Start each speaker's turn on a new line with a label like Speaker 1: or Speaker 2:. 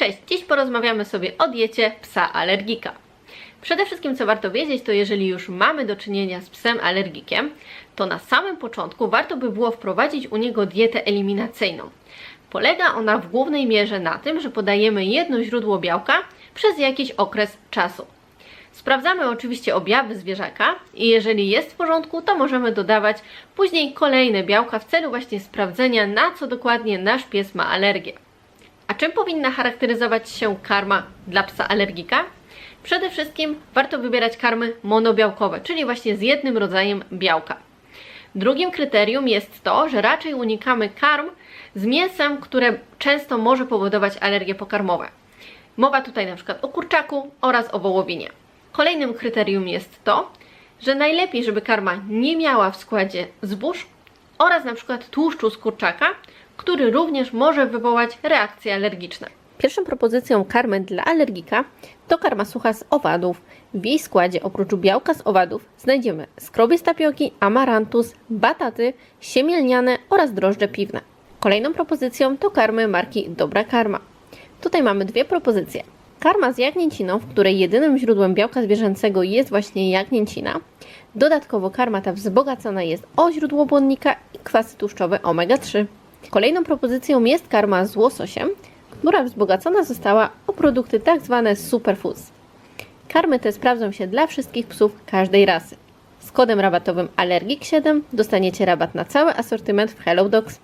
Speaker 1: Cześć, dziś porozmawiamy sobie o diecie psa alergika. Przede wszystkim co warto wiedzieć, to jeżeli już mamy do czynienia z psem alergikiem, to na samym początku warto by było wprowadzić u niego dietę eliminacyjną. Polega ona w głównej mierze na tym, że podajemy jedno źródło białka przez jakiś okres czasu. Sprawdzamy oczywiście objawy zwierzaka i jeżeli jest w porządku, to możemy dodawać później kolejne białka w celu właśnie sprawdzenia, na co dokładnie nasz pies ma alergię. Czym powinna charakteryzować się karma dla psa alergika? Przede wszystkim warto wybierać karmy monobiałkowe, czyli właśnie z jednym rodzajem białka. Drugim kryterium jest to, że raczej unikamy karm z mięsem, które często może powodować alergie pokarmowe. Mowa tutaj na przykład o kurczaku oraz o wołowinie. Kolejnym kryterium jest to, że najlepiej, żeby karma nie miała w składzie zbóż oraz na przykład tłuszczu z kurczaka, który również może wywołać reakcje alergiczne. Pierwszą propozycją karmy dla alergika to karma sucha z owadów. W jej składzie oprócz białka z owadów znajdziemy skrobie z tapioki, amarantus, bataty, siemielniane oraz drożdże piwne. Kolejną propozycją to karmy marki Dobra Karma. Tutaj mamy dwie propozycje. Karma z jagnięciną, w której jedynym źródłem białka zwierzęcego jest właśnie jagnięcina. Dodatkowo karma ta wzbogacona jest o źródło błonnika i kwasy tłuszczowe omega-3. Kolejną propozycją jest karma z łososiem, która wzbogacona została o produkty tak zwane superfoods. Karmy te sprawdzą się dla wszystkich psów każdej rasy. Z kodem rabatowym Allergic7 dostaniecie rabat na cały asortyment w Hello Dogs.